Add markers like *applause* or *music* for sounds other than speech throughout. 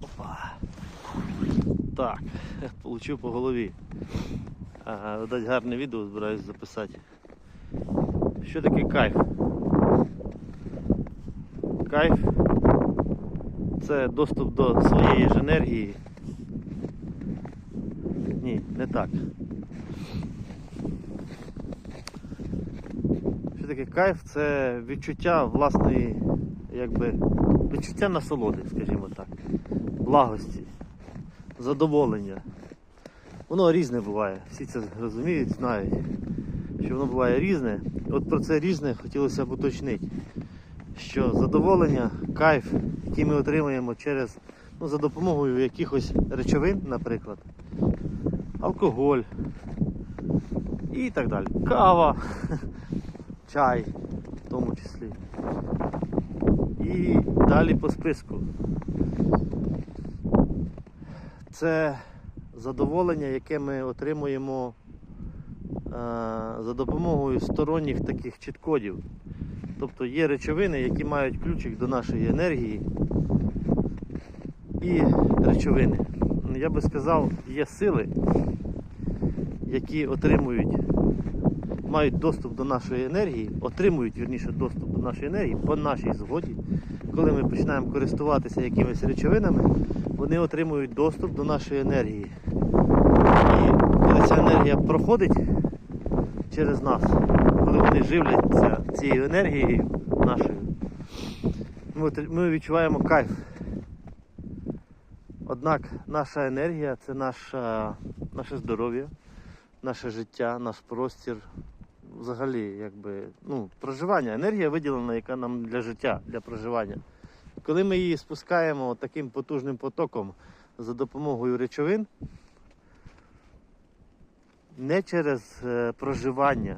Опа. Так, *laughs* получив по голові. Ага, видать гарне відео збираюсь записати. Що таке кайф? Кайф це доступ до своєї ж енергії. Ні, не так. Що таке кайф? Це відчуття власної, якби, відчуття насолоди, скажімо так, благості, задоволення. Воно різне буває. Всі це розуміють, знають, що воно буває різне. От про це різне хотілося б уточнити, що задоволення, кайф, який ми отримуємо через, ну, за допомогою якихось речовин, наприклад, алкоголь і так далі. Кава, *laughs* чай в тому числі. І далі по списку. Це задоволення, яке ми отримуємо е, за допомогою сторонніх таких чіткодів. Тобто є речовини, які мають ключик до нашої енергії. І речовини. Я би сказав, є сили, які отримують, мають доступ до нашої енергії, отримують вірніше доступ до нашої енергії по нашій згоді. Коли ми починаємо користуватися якимись речовинами, вони отримують доступ до нашої енергії. І коли ця енергія проходить через нас, коли вони живляться цією енергією нашою, ми, відчуваємо кайф. Однак наша енергія це наша, наше здоров'я, наше життя, наш простір. Взагалі, якби, ну, проживання. Енергія виділена, яка нам для життя, для проживання. Коли ми її спускаємо таким потужним потоком за допомогою речовин, не через е, проживання,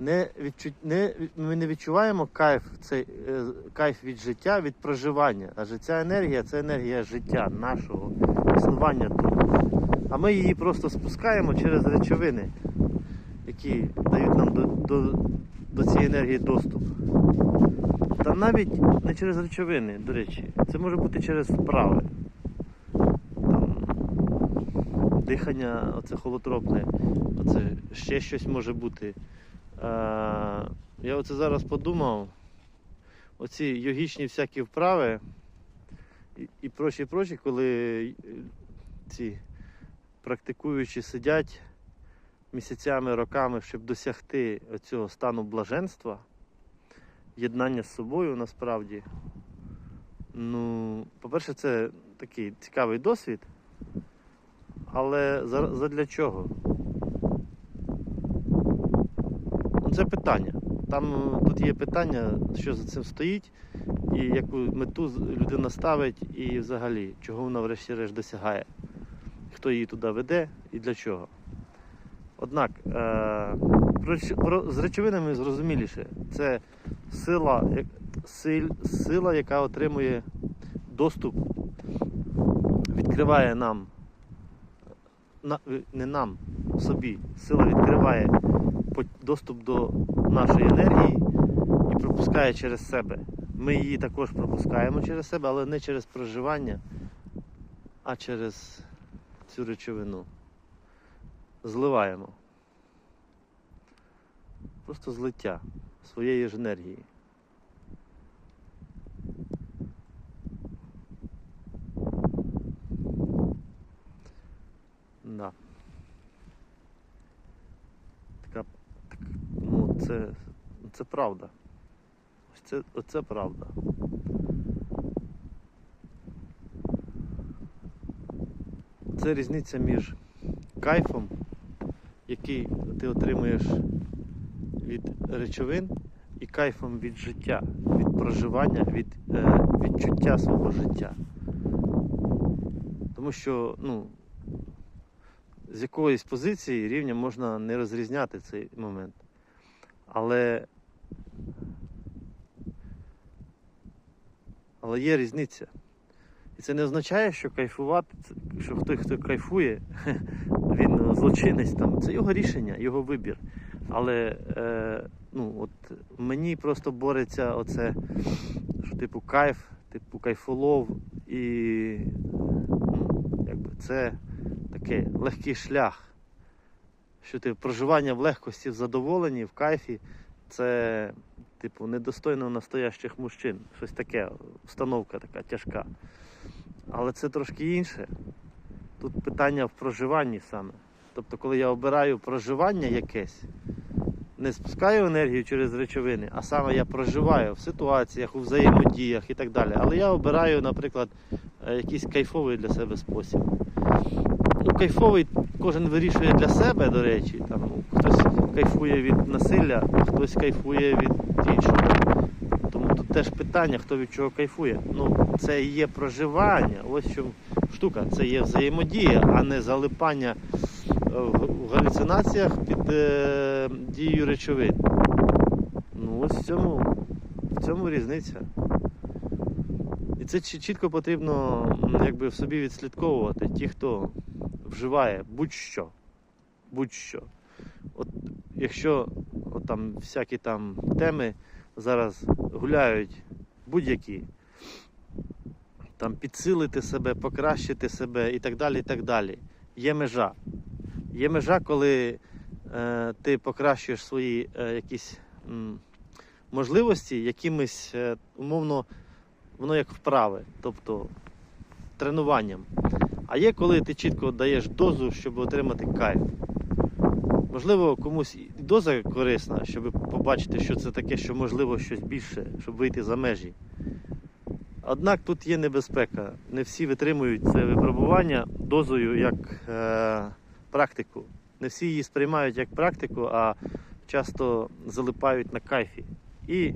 не відчу... не... ми не відчуваємо кайф, цей, е, кайф від життя, від проживання. Адже ця енергія це енергія життя, нашого існування тут. А ми її просто спускаємо через речовини, які дають нам до, до, до цієї енергії доступ. Та навіть не через речовини, до речі, це може бути через вправи. Там, дихання, оце холотропне, оце ще щось може бути. Е, я оце зараз подумав, оці йогічні всякі вправи і, і прочі, коли е, ці практикуючі сидять місяцями, роками, щоб досягти цього стану блаженства єднання з собою насправді. Ну, по-перше, це такий цікавий досвід. Але задля чого? Ну, Це питання. Там е, тут є питання, що за цим стоїть, і яку мету людина ставить, і взагалі, чого вона врешті-решт досягає, хто її туди веде і для чого. Однак, е, з речовинами зрозуміліше. Це сила, сила, яка отримує доступ, відкриває нам, на, не нам, собі. Сила відкриває доступ до нашої енергії і пропускає через себе. Ми її також пропускаємо через себе, але не через проживання, а через цю речовину. Зливаємо. Просто злиття своєї ж енергії. Да. Така, так, ну, це, це правда. Ось Це, оце правда. Це різниця між кайфом, який ти отримуєш від речовин, і кайфом від життя, від проживання, від е, відчуття свого життя. Тому що, ну, з якоїсь позиції рівня можна не розрізняти цей момент. Але, але є різниця. І це не означає, що кайфувати, що хтось, хто кайфує, *laughs* він злочинець там. Це його рішення, його вибір. Але е, ну, от мені просто бореться оце, що типу кайф, типу кайфолов І ну, якби це такий легкий шлях. Що ти проживання в легкості, в задоволенні, в кайфі, це, типу, недостойно настоящих мужчин. Щось таке, установка така тяжка. Але це трошки інше. Тут питання в проживанні саме. Тобто, коли я обираю проживання якесь, не спускаю енергію через речовини, а саме я проживаю в ситуаціях, у взаємодіях і так далі. Але я обираю, наприклад, е, якийсь кайфовий для себе спосіб. Ну, кайфовий кожен вирішує для себе, до речі. Там, ну, хтось кайфує від насилля, а хтось кайфує від іншого. Тому тут теж питання, хто від чого кайфує. Ну, це є проживання. Ось чому штука. Це є взаємодія, а не залипання е, в галюцинаціях під е, дією речовин. Ну, ось в цьому, в цьому різниця. І це чітко потрібно якби, в собі відслідковувати ті, хто вживає будь-що. Будь-що. От якщо от там всякі там теми зараз гуляють будь-які, там підсилити себе, покращити себе і так далі. і так далі. Є межа. Є межа, коли е, ти покращуєш свої е, якісь м, можливості якимись, е, умовно, воно як вправи, тобто тренуванням. А є, коли ти чітко даєш дозу, щоб отримати кайф. Можливо, комусь доза корисна, щоб побачити, що це таке, що можливо щось більше, щоб вийти за межі. Однак тут є небезпека. Не всі витримують це випробування дозою як е, практику. Не всі її сприймають як практику, а часто залипають на кайфі. І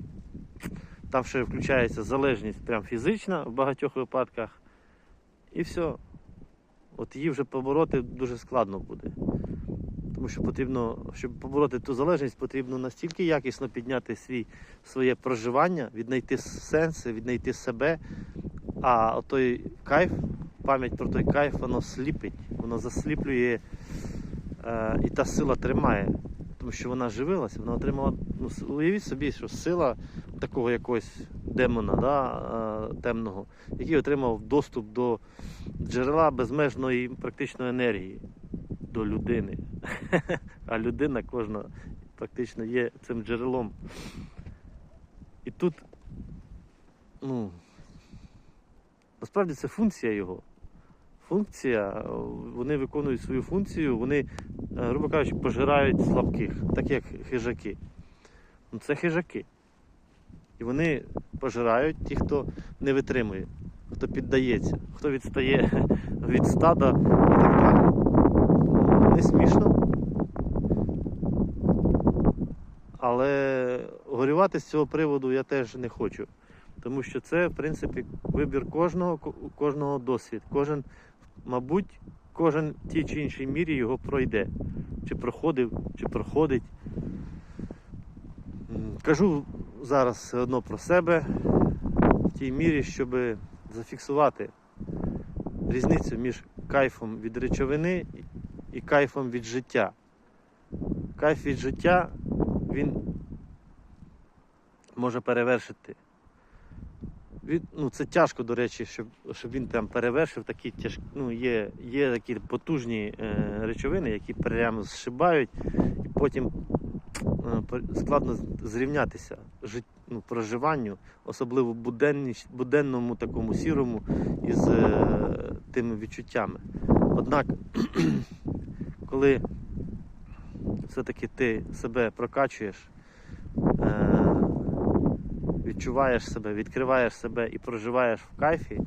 там ще включається залежність прям фізична в багатьох випадках. І все. От її вже побороти дуже складно буде. Тому що потрібно, щоб побороти ту залежність, потрібно настільки якісно підняти свій, своє проживання, віднайти сенси, віднайти себе. А той кайф, пам'ять про той кайф, воно сліпить, воно засліплює е, і та сила тримає. Тому що вона живилася, вона отримала, ну, уявіть собі, що сила такого якогось демона да, е, темного, який отримав доступ до джерела безмежної практично енергії до людини. *laughs* А людина кожна практично є цим джерелом. І тут, ну, насправді це функція його. Функція, вони виконують свою функцію, вони, е, грубо кажучи, пожирають слабких, так як хижаки. Ну, це хижаки. І вони пожирають ті, хто не витримує, хто піддається, хто відстає *laughs* від стада і так далі. Не смішно. Але горювати з цього приводу я теж не хочу. Тому що це, в принципі, вибір кожного, кожного досвід. Кожен, мабуть, кожен в тій чи іншій мірі його пройде. Чи проходив, чи проходить. Кажу зараз все одно про себе в тій мірі, щоб зафіксувати різницю між кайфом від речовини і кайфом від життя. Кайф від життя він може перевершити. Від, ну, це тяжко, до речі, щоб, щоб він там перевершив такі тяж, ну, є, є такі потужні е, речовини, які прямо зшибають, і потім е, складно зрівнятися жит, ну, проживанню, особливо буденніч, буденному такому сірому із е, тими відчуттями. Однак, *clears throat* коли все-таки ти себе прокачуєш, е, відчуваєш себе, відкриваєш себе і проживаєш в кайфі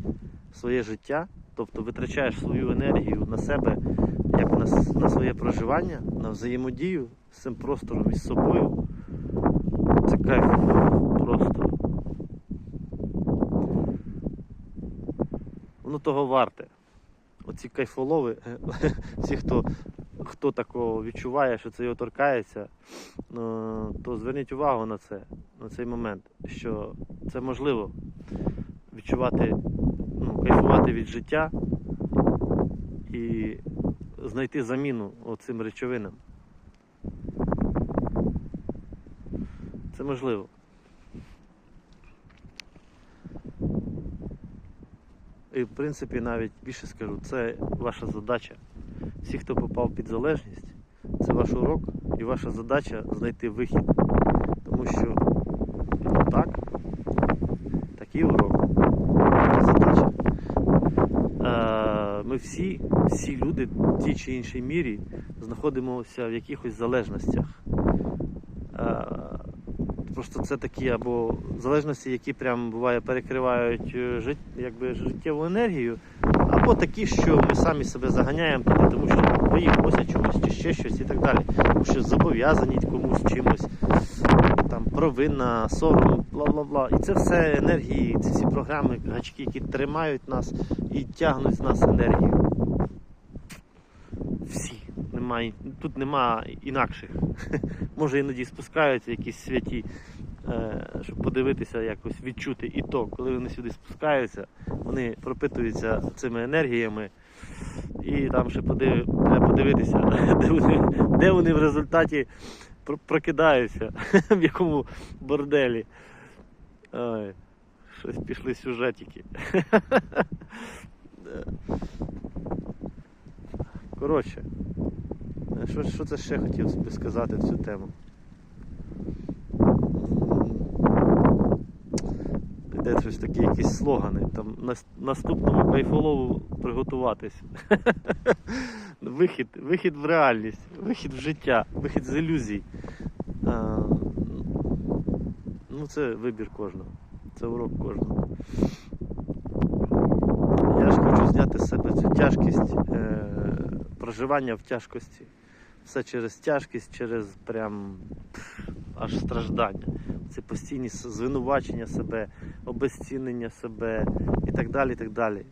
своє життя, тобто витрачаєш свою енергію на себе, як на, на своє проживання, на взаємодію з цим простором і з собою. Це кайф просто. Воно того варте. Оці кайфолови, *laughs* всі, хто, хто такого відчуває, що це його торкається, ну, то зверніть увагу на це, на цей момент, що це можливо відчувати, ну, кайфувати від життя і знайти заміну цим речовинам. Це можливо. І в принципі навіть більше скажу, це ваша задача. Всі, хто попав під залежність, це ваш урок і ваша задача знайти вихід. Тому що ну, так, такий урок, задача. Е, Ми всі, всі люди в тій чи іншій мірі знаходимося в якихось залежностях. Е, Просто це такі або залежності, які прям буває перекривають е, життєву енергію, або такі, що ми самі себе заганяємо туди, тому що боїмося чогось чи ще щось і так далі. Тому що зобов'язані комусь чимось, там провина, сором, бла бла бла. І це все енергії, ці всі програми, гачки, які тримають нас і тягнуть з нас енергію. Всі. Немає, тут нема інакших. *laughs* Може іноді спускаються якісь святі, щоб подивитися, якось відчути і то, коли вони сюди спускаються, вони пропитуються цими енергіями. І там ще подив... треба подивитися, *laughs* де вони, де вони в результаті прокидаються, *laughs* в якому борделі. Ой, щось пішли сюжетики. *laughs* Е. Коротше, е, що, що це ще хотів собі сказати в цю тему? Де щось такі якісь слогани. Там нас- наступному кайфолову приготуватись. *laughs* Вихід, в реальність, вихід в життя, вихід з ілюзій. Ну, це вибір кожного. Це урок кожного. Я ж хочу зняти з себе цю тяжкість е, проживання в тяжкості. Все через тяжкість, через прям аж страждання. Це постійні звинувачення себе, обезцінення себе і так далі. і так далі.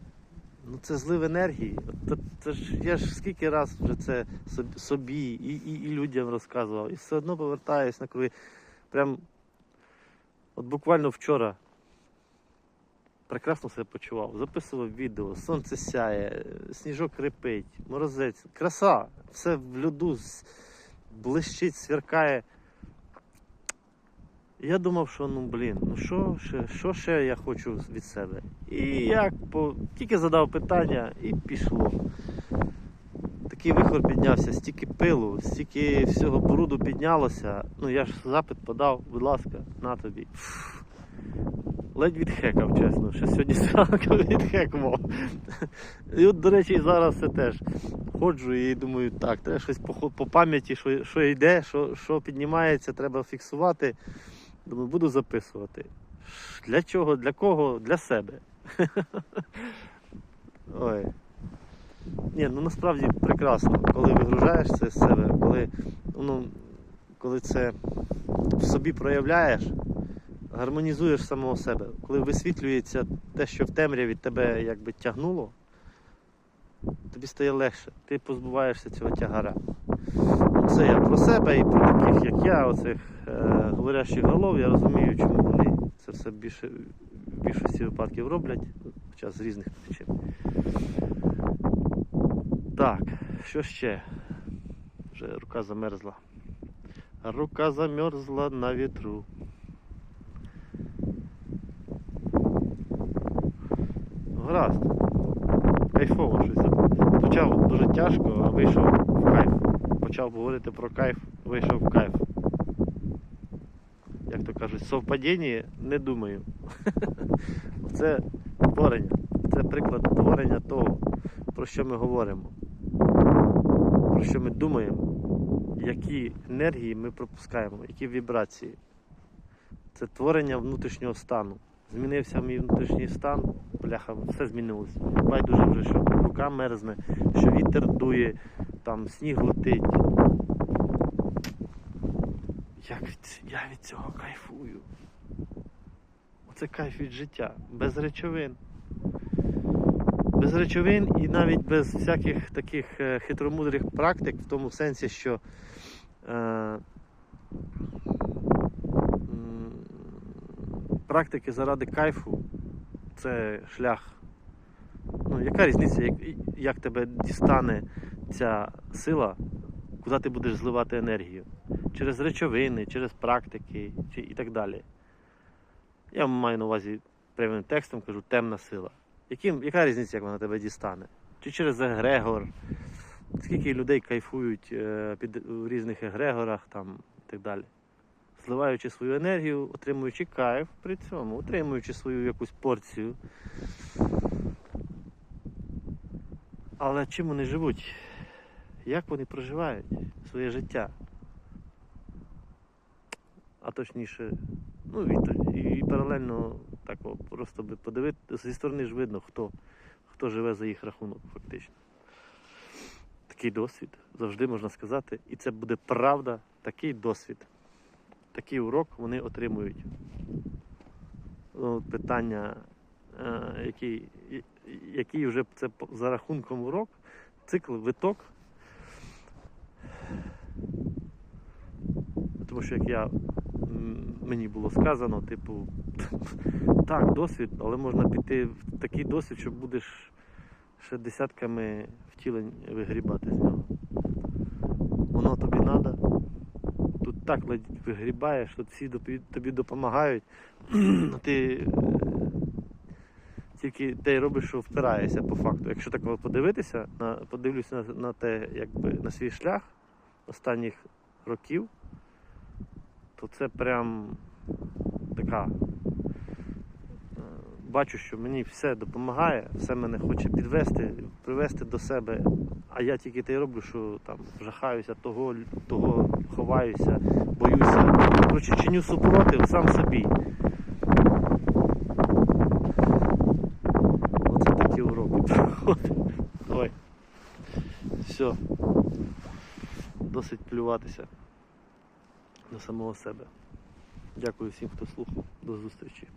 Ну це злив енергії. Це, це ж я ж скільки раз вже це собі і, і, і людям розказував, і все одно повертаюсь на круги. Прям от буквально вчора прекрасно себе почував, записував відео, сонце сяє, сніжок репить, морозець, краса, все в льоду блищить, сверкає. Я думав, що ну блін, ну що ще, що ще я хочу від себе? І як по тільки задав питання і пішло. Такий вихор піднявся, стільки пилу, стільки всього бруду піднялося. Ну я ж запит подав, будь ласка, на тобі. Ледь відхекав, чесно. Ще сьогодні зранку *laughs* відхекував. І от, до речі, зараз це теж ходжу і думаю, так, треба щось по, по пам'яті, що, що йде, що, що піднімається, треба фіксувати. Думаю, буду записувати. Для чого? Для кого? Для себе. *laughs* Ой. Ні, ну насправді прекрасно, коли вигружаєш це з себе, коли, ну, коли це в собі проявляєш, гармонізуєш самого себе, коли висвітлюється те, що в темряві тебе якби тягнуло, тобі стає легше, ти позбуваєшся цього тягара. Це я про себе і про таких, як я, оцих е, говорящих голов, я розумію, чому вони це все більше, в більшості випадків роблять, хоча з різних причин. Так, що ще? Вже рука замерзла. Рука замерзла на вітру. Гаразд. Кайфово щось. Почав дуже тяжко, а вийшов в кайф. Почав говорити про кайф, вийшов в кайф. Як то кажуть, совпадіння не думаю. *laughs* Це творення. Це приклад творення того, про що ми говоримо. Про що ми думаємо, які енергії ми пропускаємо, які вібрації. Це творення внутрішнього стану. Змінився мій внутрішній стан, бляха, все змінилося. Байдуже вже, що рука мерзне, що вітер дує, там сніг летить. Як від, я від цього кайфую. Оце кайф від життя, без речовин. Без речовин і навіть без всяких таких е, хитромудрих практик, в тому сенсі, що е, практики заради кайфу це шлях. Ну, яка різниця, як, як тебе дістане ця сила, куди ти будеш зливати енергію? Через речовини, через практики і так далі. Я маю на увазі прямим текстом кажу темна сила. Яким, яка різниця, як вона тебе дістане? Чи через егрегор? Скільки людей кайфують е, під, в різних егрегорах там, і так далі. Зливаючи свою енергію, отримуючи кайф при цьому, отримуючи свою якусь порцію. Але чим вони живуть? Як вони проживають своє життя? А точніше, ну і, і паралельно так просто би подивити, зі сторони ж видно, хто, хто живе за їх рахунок, фактично. Такий досвід завжди можна сказати, і це буде правда, такий досвід. Такий урок вони отримують. Питання, е, який, який вже це за рахунком урок, цикл, виток. Тому що як я, мені було сказано, типу, *laughs* так, досвід, але можна піти в такий досвід, що будеш ще десятками втілень вигрібати з нього. Воно тобі треба. Тут так ледь вигрібаєш, тут всі тобі допомагають. *clears throat* ти е, тільки те й робиш, що впираєшся по факту. Якщо так подивитися, на, подивлюся на, на те, якби на свій шлях останніх років, то це прям така. е, Бачу, що мені все допомагає, все мене хоче підвести, привести до себе. А я тільки те й роблю, що там жахаюся, того, того ховаюся, боюся. Коротше, чиню супротив сам собі. Оце такі уроки проходять. Ой. Все. Досить плюватися на самого себе. Дякую всім, хто слухав. До зустрічі.